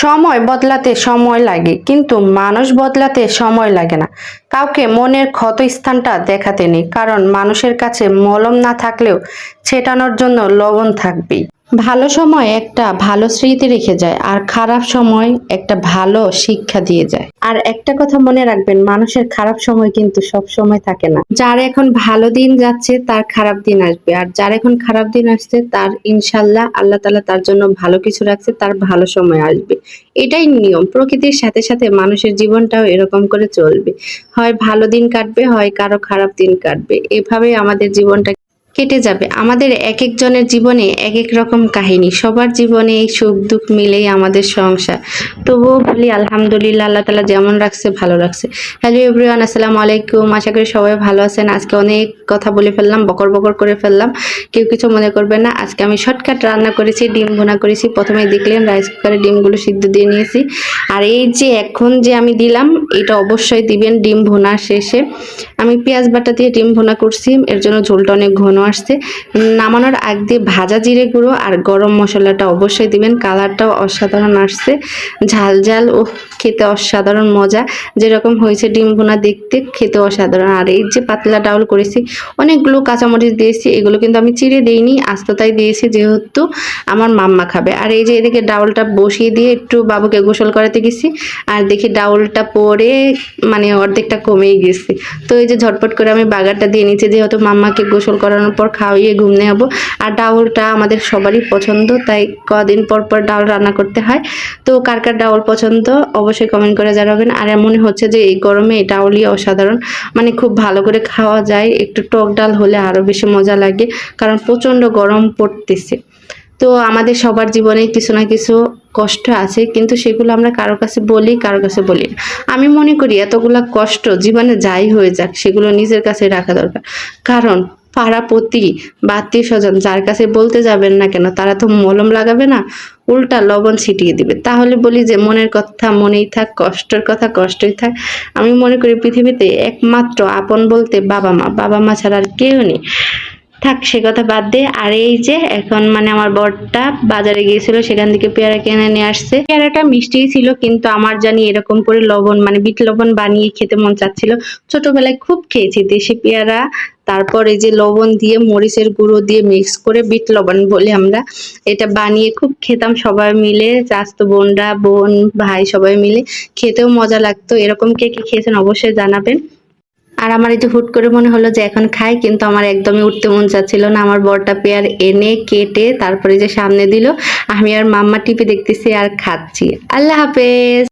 সময় বদলাতে সময় লাগে, কিন্তু মানুষ বদলাতে সময় লাগে না। কাউকে মনের ক্ষত স্থানটা দেখাতে নেই, কারণ মানুষের কাছে মলম না থাকলেও ছেটানোর জন্য লবণ থাকবেই। ভালো সময় একটা ভালো স্মৃতি রেখে যায় আর খারাপ সময় একটা ভালো শিক্ষা দিয়ে যায়। আর একটা কথা মনে রাখবেন, মানুষের খারাপ সময় কিন্তু সব সময় থাকে না। যার এখন ভালো দিন যাচ্ছে, তার খারাপ দিন আসবে। আর যার এখন খারাপ দিন আসছে, তার ইনশাল্লাহ আল্লাহ তালা তার জন্য ভালো কিছু রাখছে, তার ভালো সময় আসবে। এটাই নিয়ম। প্রকৃতির সাথে সাথে মানুষের জীবনটাও এরকম করে চলবে। হয় ভালো দিন কাটবে, হয় কারও খারাপ দিন কাটবে। এভাবেই আমাদের জীবনটা কেটে যাবে। আমাদের এক একজনের জীবনে এক এক রকম কাহিনী। সবার জীবনে এই সুখ দুঃখ মিলেই আমাদের সংসার। তবুও বলি, আলহামদুলিল্লাহ, আল্লাহ তালা যেমন রাখছে, ভালো রাখছে। হ্যালো এভরিওয়ান, আসসালামু আলাইকুম। আশা করি সবাই ভালো আছেন। আজকে অনেক কথা বলে ফেললাম বকর বকর করে ফেললাম। কেউ কিছু মনে করবে না। আজকে আমি শর্টকাট রান্না করেছি, ডিম ভোনা করেছি। প্রথমে দেখলেন রাইস কুকারে ডিমগুলো সিদ্ধ দিয়ে নিয়েছি। আর এই যে এখন যে আমি দিলাম, এটা অবশ্যই দিবেন ডিম ভুনা শেষে। আমি পেঁয়াজ বাটা দিয়ে ডিম ভোনা করছি। এর জন্য ঝোলটা অনেক ঘন আসছে। নামানোর আগ দিয়ে ভাজা জিরে গুঁড়ো আর গরম মশলাটা অবশ্যই দিবেন। কালারটাও অসাধারণ আসছে। ঝাল ঝাল ও খেতে অসাধারণ মজা। যেরকম হয়েছে ডিম ভুনা দেখতে, খেতে অসাধারণ। আর এই যে পাতলা ডাউল করেছি, অনেকগুলো কাঁচামরিচ দিয়েছি, এগুলো কিন্তু আমি চিড়ে দিইনি আস্ততাই দিয়েছি যেহেতু আমার মাম্মা খাবে। আর এই যে এদিকে ডাউলটা বসিয়ে দিয়ে একটু বাবুকে গোসল করাতে গেছি, আর দেখি ডাউলটা পরে মানে অর্ধেকটা কমেই গেছে। তো এই যে ঝটপট করে আমি বাগারটা দিয়ে নিচ্ছি, যেহেতু মাম্মাকে গোসল করানোর পর খাওয়িয়ে ঘুমনে হব আর ডাউলটা আমাদের সবারই পছন্দ, তাই কদিন পর পর ডাউল রান্না করতে হয়। তো কার কার ডাউল পছন্দ অবশ্যই কমেন্ট করে জানাবেন। আর মনে হচ্ছে যে এই গরমে এই ডাউলই অসাধারণ। মানে খুব ভালো করে খাওয়া যায়, একটু টক ডাল হলে আরও বেশি মজা লাগে, কারণ প্রচণ্ড গরম পড়তেছে। তো আমাদের সবার জীবনে কিছু না কিছু কষ্ট আছে, কিন্তু সেগুলো আমরা কারও কাছে বলি, কারও কাছে বলি আমি মনে করি এতগুলা কষ্ট জীবনে যাই হয়ে যাক, সেগুলো নিজের কাছে রাখা দরকার। কারণ পাড়া প্রতি বা আত্মীয় স্বজন যার কাছে বলতে যাবেন না কেন, তারা তো মলম লাগাবে না, উল্টা লবণ ছিটিয়ে দিবে। তাহলে বলি যে মনের কথা মনেই থাক, কষ্টের কথা কষ্টই থাক। আমি মনে করি পৃথিবীতে একমাত্র আপন বলতে বাবা মা। বাবা মা ছাড়া আর কেউ নেই। থাক, সে কথা বাদ দে। আর এই যে, এখন মানে আমার বরটা বাজারে গিয়েছিল, সেখান থেকে পেয়ারা কিনে নিয়ে আসছে। পেয়ারাটা মিষ্টিই ছিল, কিন্তু আমার জানি এরকম করে লবণ মানে বিট লবণ বানিয়ে খেতে মন চাচ্ছিল। ছোটবেলায় খুব খেয়েছি দেশি পেয়ারা, তারপর এই যে লবণ দিয়ে, মরিচের গুঁড়ো দিয়ে মিক্স করে বিট লবণ বলে আমরা, এটা বানিয়ে খুব খেতাম সবাই মিলে, চাস্তো বোনরা, বোন, ভাই সবাই মিলে। খেতেও মজা লাগতো। এরকম কে কে খেয়েছেন অবশ্যই জানাবেন। আর আমার এই যে হুট করে মনে হলো যে এখন খাই, কিন্তু আমার একদমই উঠতে মন চাচ্ছিল না। আমার বড়টা পেয়ার এনে কেটে তারপরে যে সামনে দিল, আমি আর মাম্মা টিপে দেখতেছি আর খাচ্ছি। আল্লাহ হাফেজ!